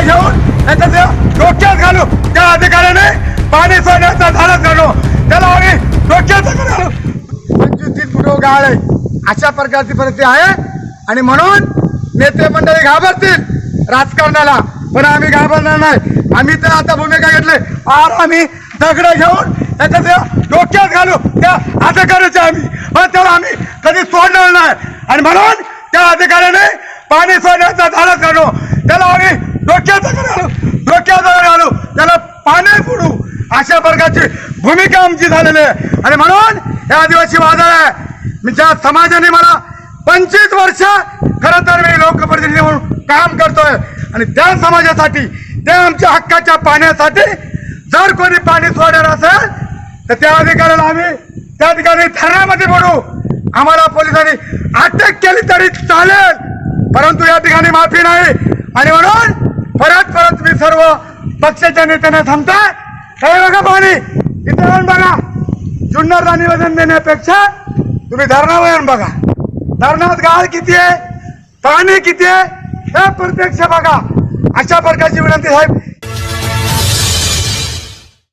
दगड घेऊन त्याच्या त्या डोक्यात घालू. त्या अधिकाऱ्याने पाणी सोडण्याचा झाडच घालू. त्याला आम्ही डोक्यात घालू. पंचवीस तीस फुट गाळ आहे. अशा प्रकारची परिस्थिती आहे. आणि म्हणून नेते मंडळी घाबरतील राजकारणाला. पण आम्ही घाबरणार नाही. आम्ही तर आता भूमिका घेतली. आर आम्ही दगड घेऊन त्याच्या डोक्यात घालू. त्या अधिकाऱ्याचे आम्ही. पण त्याला आम्ही कधी सोडणार नाही. आणि म्हणून त्या अधिकाऱ्याने पाणी सोडण्याचा धाडस घालू. त्याला डोक्याचा डोक्यात घालू त्याला पाण्यात बुडू अशा प्रकारची भूमिका आमची झालेली आहे. आणि म्हणून हे आदिवासी वादळ आहे. मी ज्या समाजाने मला पंचवीस वर्ष खरं तर मी लोकप्रतिनिधी म्हणून काम करतोय. आणि त्या समाजासाठी त्या आमच्या हक्काच्या पाण्यासाठी जर कोणी पाणी सोडणार असेल तर त्या अधिकाऱ्याला आम्ही त्या ठिकाणी ठाण्यामध्ये बोलू आम्हाला पोलिसांनी अटक केली तरी चालेल. परंतु या ठिकाणी माफी नाही. आणि म्हणून परत परत मी सर्व पक्षाच्या नेत्यांना थांबताय. काय बघा पाणी. इथे येऊन बघा. जुन्नरला निवेदन देण्यापेक्षा तुम्ही धरणावर येऊन बघा. धरणात गाळ किती आहे? पाणी किती आहे? हे प्रत्यक्ष बघा. अशा प्रकारची विनंती साहेब